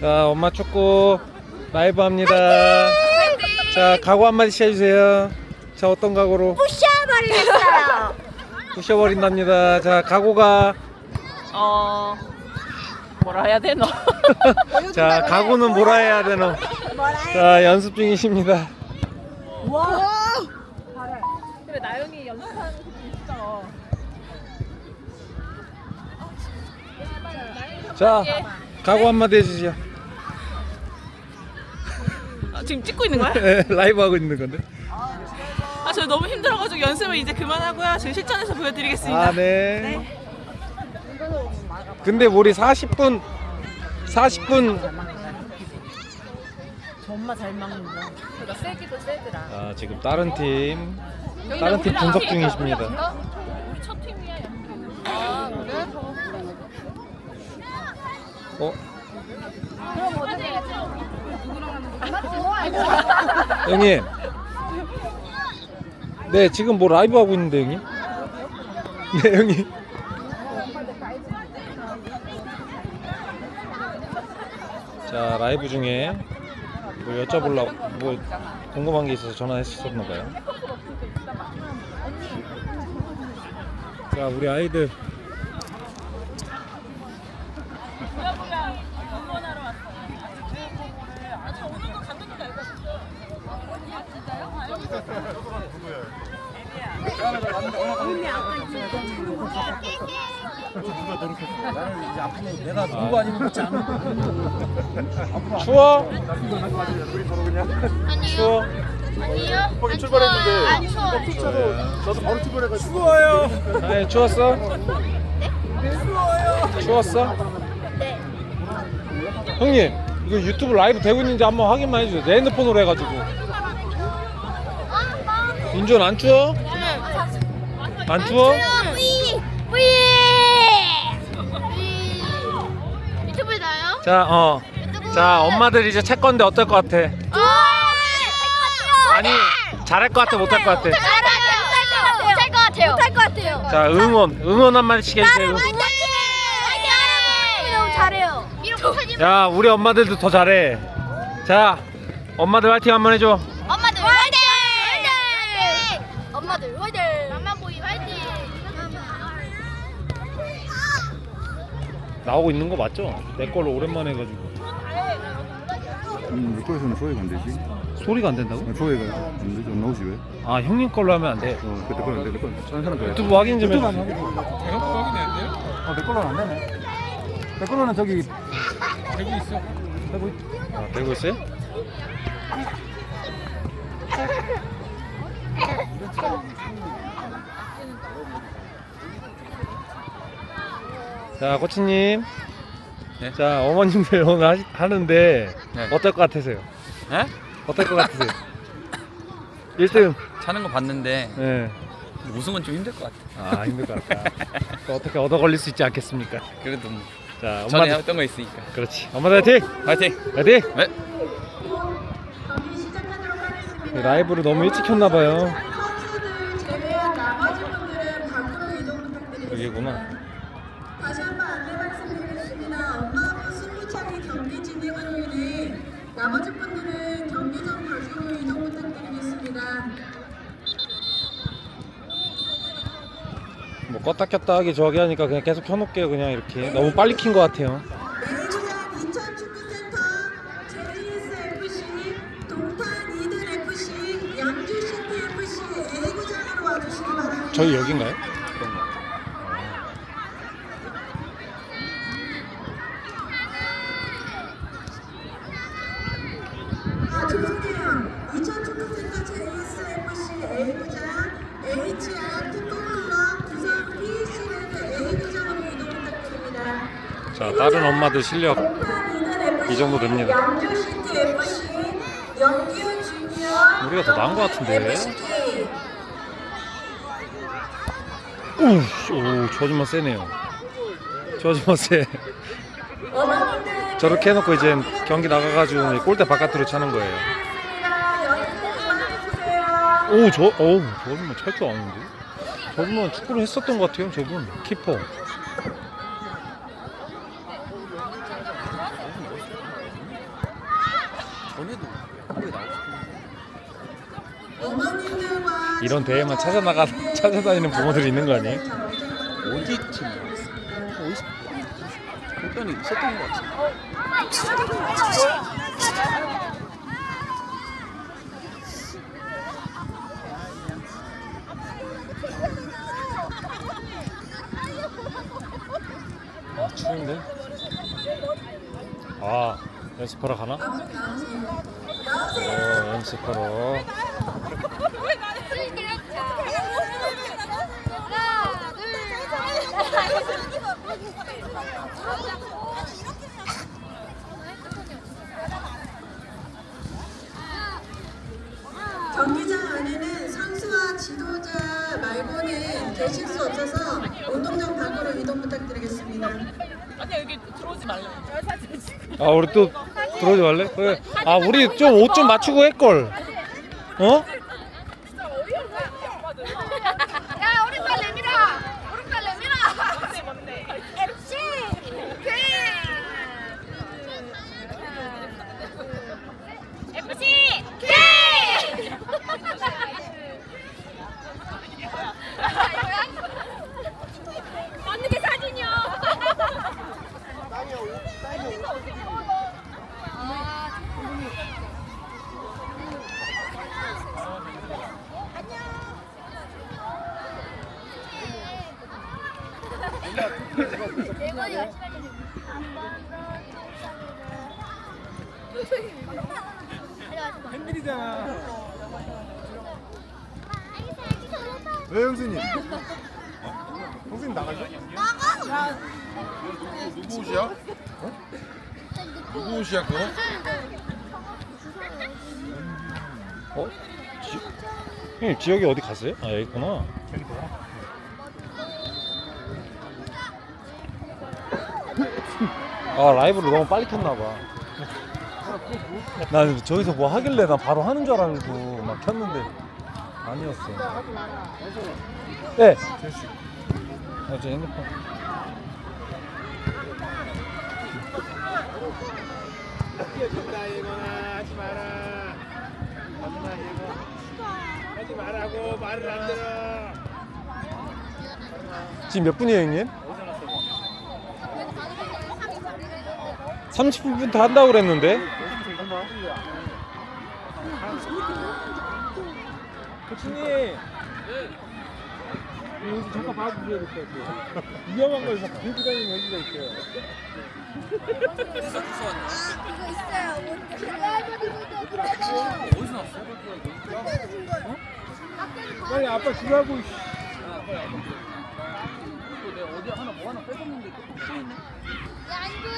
자, 엄마 축구 라이브 합니다. 자, 각오 한마디씩 해주세요. 자, 어떤 각오로? 부셔버리겠어요. 부셔버린답니다. 자, 각오가. 어 뭐라 해야 되노? 자, 각오는 뭐라 해야 되노? 자, 연습 중이십니다. 그래 나영이 연습하는 거 진짜. 자, 각오 한마디 해주세요. 아, 지금 찍고 있는 거야? 네, 라이브 하고 있는 건데. 아 저 너무 힘들어가지고 연습을 이제 그만하고요. 지금 실전에서 보여드리겠습니다. 아, 네. 근데 우리 40분, 40분. 정말 잘 막는다. 그러니까 세기도 세더라. 아, 지금 다른 팀, 다른 팀 분석 중이십니다. 우리 첫 팀이야. 아 그래? 어? 형님. 네, 지금 뭐 라이브 하고 있는데, 형님? 네, 형님. 자, 라이브 중에 뭐 여쭤보려고, 뭐 궁금한 게 있어서 전화했었나 봐요. 자, 우리 아이들. 내가 누구 아니면 그렇지 않아. 추워? 추워? 아니요. 거기 안 출발했는데. 추워요. 안 추워요. 저도 바로 출발해가지고. 추워요. 아니, 추웠어? 추웠어? 네. 형님, 이거 유튜브 라이브 되고 있는지 한번 확인만 해주세요. 내 핸드폰으로 해가지고. 인준 안 추워? 안 추워? 위! 위! 위! 유튜브에 나요? 자, 어. 자, 엄마들 이제 채 건데 어떨 것 같아? 아니, 잘할 것 같아, 못할 것 같아? 못할 것 같아요. 못할 것 같아요. 자, 응원, 응원 한 마디씩 해주세요. 화이팅! 너무 잘해요. 이렇게 하지 야, 우리 엄마들도 더 잘해. 자, 엄마들 화이팅 한번 해줘. 엄마들 화이팅! 화이팅! 엄마들 화이팅! 맘마보이 화이팅! 나오고 있는 거 맞죠? 내 걸로 오랜만에 해가지고. 음, 내 거에서는 조회가 안 되지. 소리가 안 된다고? 아, 조회가 안 되지. 안 나오지 왜? 아, 형님 걸로 하면 안 돼. 어, 그내 거는 안 돼. 내 거는 다른 사람 거야. 유튜브 확인 좀 유튜브 해주세요. 내가 확인해야 돼요? 어, 내 걸로는 안 되네. 내 걸로는 저기 되고 있어. 되고 있. 아, 되고 있어요? 자, 코치님. 네? 자, 어머님들 오늘 하시, 하는데 네. 어떨 것 같으세요? 네? 어떨 것 같으세요? 1등. 차는 거 봤는데 네. 우승은 좀 힘들 것 같아. 아, 힘들 것 같다. 또 어떻게 얻어 걸릴 수 있지 않겠습니까? 그래도 뭐 자, 전에 엄마들. 했던 거 있으니까. 그렇지. 엄마들 화이팅! 파이팅! 화이팅! 네. 라이브를 너무 일찍 켰나 봐요. 여기구나. 나머지 분들은 경기장 밖으로 이동 부탁드리겠습니다. 뭐 껐다 켰다 하기 저기 하니까 그냥 계속 켜놓을게요. 그냥 이렇게. 너무 빨리 킨 것 같아요. 내일부장 인천축구센터 JSFC, 동탄 이들FC, 양주시티FC A구장으로 와주시기 바랍니다. 저희 여긴가요? 자, 다른 엄마들 실력. 이이 정도 됩니다. 우리가 더 나은 것 같은데. 오, 씨, 오, 저 아줌마 세네요. 저 아줌마 세. 저렇게 해놓고 이제 경기 나가가지고 골대 바깥으로 차는 거예요. 오, 저, 어우, 저 아줌마 찰줄 아는데? 저 아줌마 축구를 했었던 것 같아요, 저분. 키퍼. 이런 대회만 찾아나가 찾아다니는 부모들이 있는 거 아니에요? 어디쯤 어디서 형편이 있었던 것 같아. 아, 추운데? 아 연습하러 가나? 어 연습하러 계실 수 없어서 운동장 밖으로 이동 부탁드리겠습니다. 아니야 여기 들어오지 말래. 아 우리 또 들어오지 말래? 그래 아 우리 좀 옷 좀 맞추고 했걸 어? 야, 오른발 내밀어! 오른발 내밀어! 뭔데 뭔데? MC! K! MC! K! 맞는 게 사진이요. 대본이 열심히 팬들이잖아. 해. 왜 형수님? 형수님 나가죠? 누구 옷이야? 어? 누구 옷이야 그거? 어? 지, 형님 지역이 어디 갔어요? 아 여기 있구나 아 라이브를 너무 빨리 켰나봐 난 저기서 뭐 하길래 나 바로 하는 줄 알고 막 켰는데 아니었어 네 아, 제 핸드폰 하지 마라. 하지 말라고 말을 안 들어. 지금 몇 분이에요 형님? 30분부터 한다고 그랬는데 코치님. 여기 잠깐 봐주셔야 될것 같아요. 위험한 거에서 들고 다니는 여기가 있어요. 이거 어디서 났어? 빨리 아빠 지라고. 이거 내가 어디 하나 뭐 하나 뺏었는데 또 있네. 야, 안구!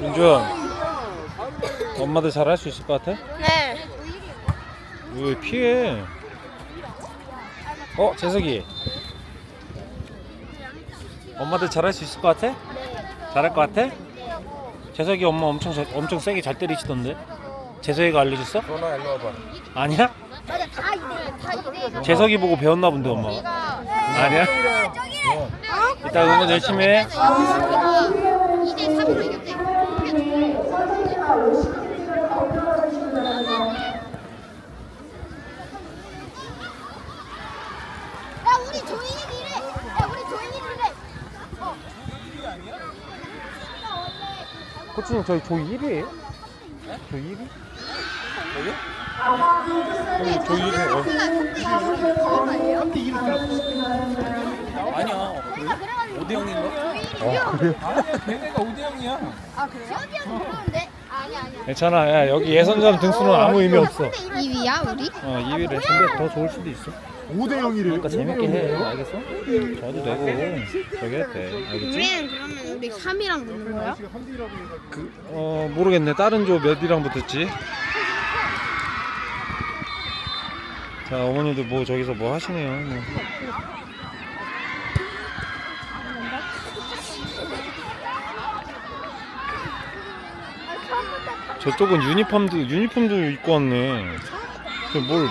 윤주원 엄마들 잘 할 수 있을 것 같아? 네. 왜 피해 어 재석이 엄마들 잘 할 수 있을 것 같아? 잘할 것 같아? 재석이 엄마 엄청 잘- 엄청 세게 잘 때리시던데 재석이가 알려줬어? 전화 일로 와봐 아니야? 맞아, 다 이래, 다 이래. 재석이 보고 배웠나 본데 엄마 가 아니야? 저기래. 이따 응원 열심히 해 2대 3으로 이겼대. 야, 우리 조인이 이래. 야, 우리 조인이 이래. 어. 코치님 저희 조 1위에요? 조 1위? 여기? 여기 조 1위 어. 아니야. 그래? 5대 0인가? 어 그래요? 걔네가 5대 0이야. 아, 그래요? 그런데 아니 아니야. 괜찮아 야 여기 예선전 등수는 아무 의미 없어 2위야, 우리? 어 2위래 근데 더 좋을 수도 있어 5대 0이래. 그러니까 재밌게 해 알겠어? 저도 되고 저기 해도 돼 알겠지? 우리는 그러면 우리 3위랑 붙는 거야? 그, 어 모르겠네 다른 조 몇이랑 붙었지 자 어머니도 뭐 저기서 뭐 하시네요 뭐. 저쪽은 유니폼도 유니폼도 입고 왔네 뭘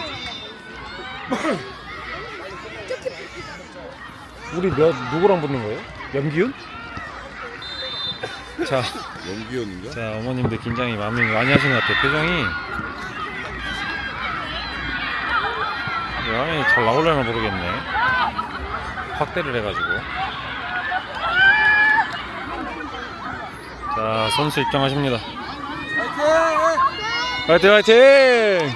우리 몇 누구랑 붙는 거예요? 염기훈? 자, 연기였는가? 자 어머님들 긴장이 많이 많이 하시는 것 같아요. 표정이. 화면이 잘 나오려나 모르겠네. 확대를 해가지고. 자 선수 입장하십니다. 화이팅 화이팅!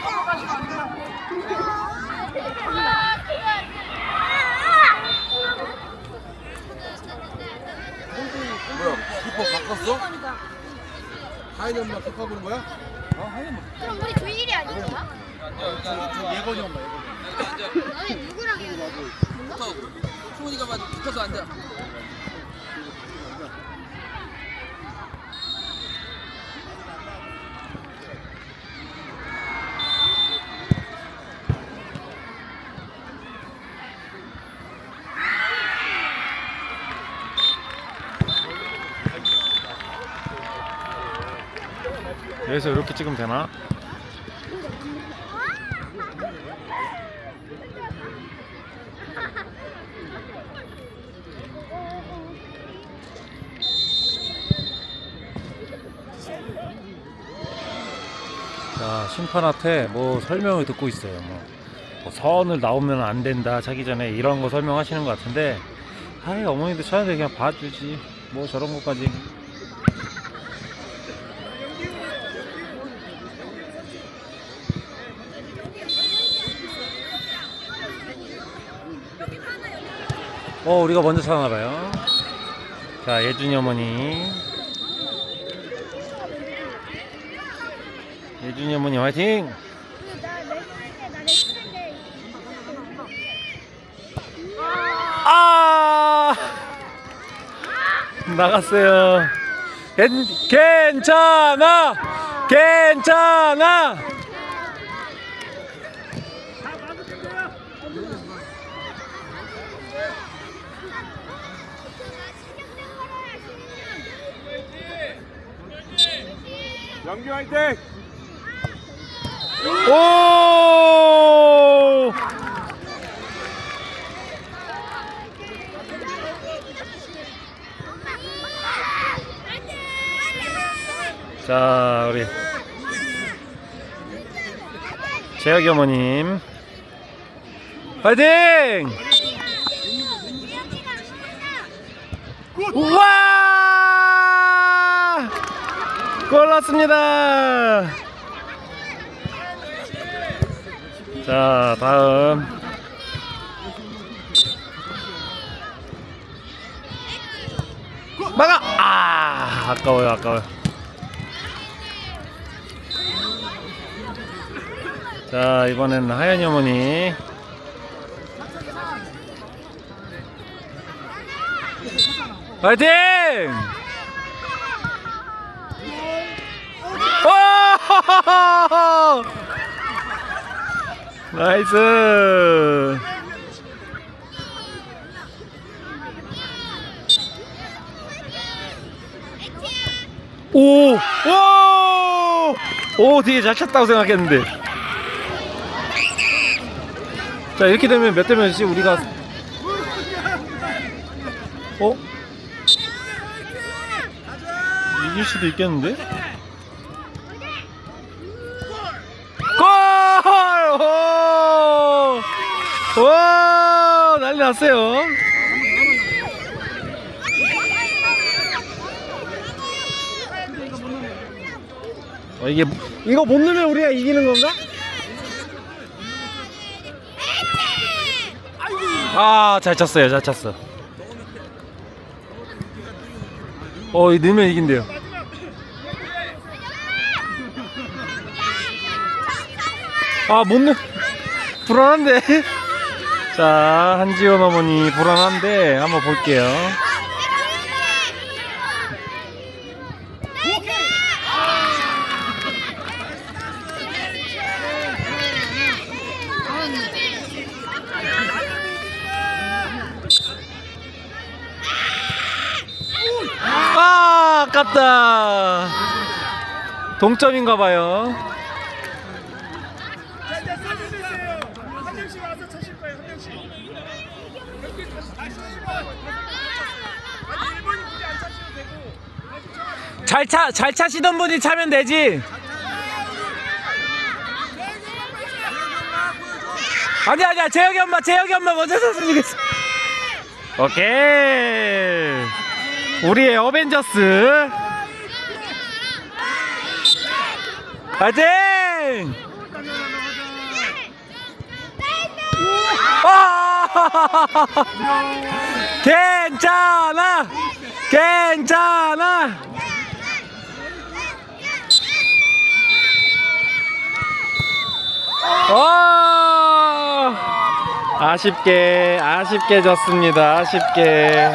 뭐야? 키퍼 바꿨어? 하인이 엄마 키퍼 보는 거야? 그럼 우리 조인일이 아니야? 예건이 엄마 예건이. 너네 누구랑 해야 돼? 붙어. 수훈이가 막 붙어서 앉아. 여기서 이렇게 찍으면 되나? 자 심판한테 뭐 설명을 듣고 있어요. 뭐, 뭐 선을 나오면 안 된다 자기 전에 이런 거 설명하시는 것 같은데, 아이 어머니들 쳐야 그냥 봐주지. 뭐 저런 것까지. 어 우리가 먼저 찾아나봐요. 자 예준이 어머니. 예준이 어머니 화이팅! 아 나갔어요. 괜, 괜찮아, 괜찮아. 연기 화이팅! 오! 자, 우리 재혁이 어머님 파이팅! 우와! 골 났습니다. 자, 다음. 막아! 아, 아까워요, 아까워요. 자, 이번엔 하연이 어머니. 파이팅! 오! 나이스! 오! 오! 오, 되게 잘 쳤다고 생각했는데. 자, 이렇게 되면 몇 대 몇이 우리가. 어? 이길 수도 있겠는데? 골! 오! 와! 난리 났어요. 어, 이게 이거 못 넣으면 우리가 이기는 건가? 아, 잘 쳤어요. 잘 쳤어. 어, 이 넣으면 이긴대요. 아, 못 넣. 불안한데. 자, 한지원 어머니 불안한데 한번 볼게요. 아, 아깝다. 동점인가 봐요. 잘 차, 잘 차시던 분이 차면 되지. 아니 아니야 재혁이 엄마 재혁이 엄마 먼저 샀으면 좋겠어. 오케이. 우리의 어벤져스. 파이팅! 아! 괜찮아! 괜찮아! 어! 아쉽게, 아쉽게 졌습니다. 아쉽게.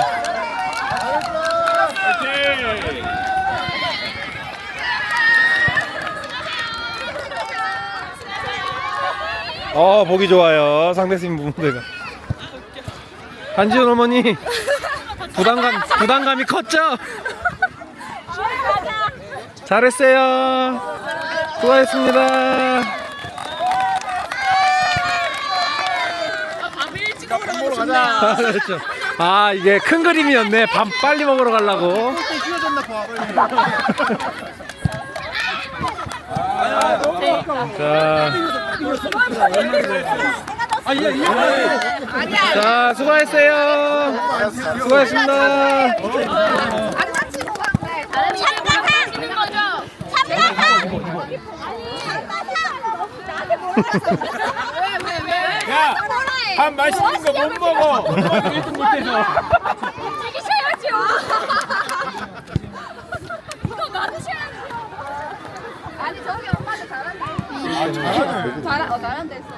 어, 보기 좋아요. 상대팀 부분들가. 한지훈 어머니, 부담감, 부담감이 컸죠? 잘했어요. 수고하셨습니다. 밤에 일찍 먹으러 먹으러 가자. 아, 그렇죠. 아, 이게 큰 그림이었네. 밥 빨리 먹으러 가려고. 자. 자, 수고했어요. 참가상? 참가상. 야, 뭐라 해? 밥 맛있는 거 못 먹어. 1등 못해서. 이기셔야죠. 이거 나누셔야죠. 아니 저기 엄마도 잘한다. 잘한 어 잘한다 했어.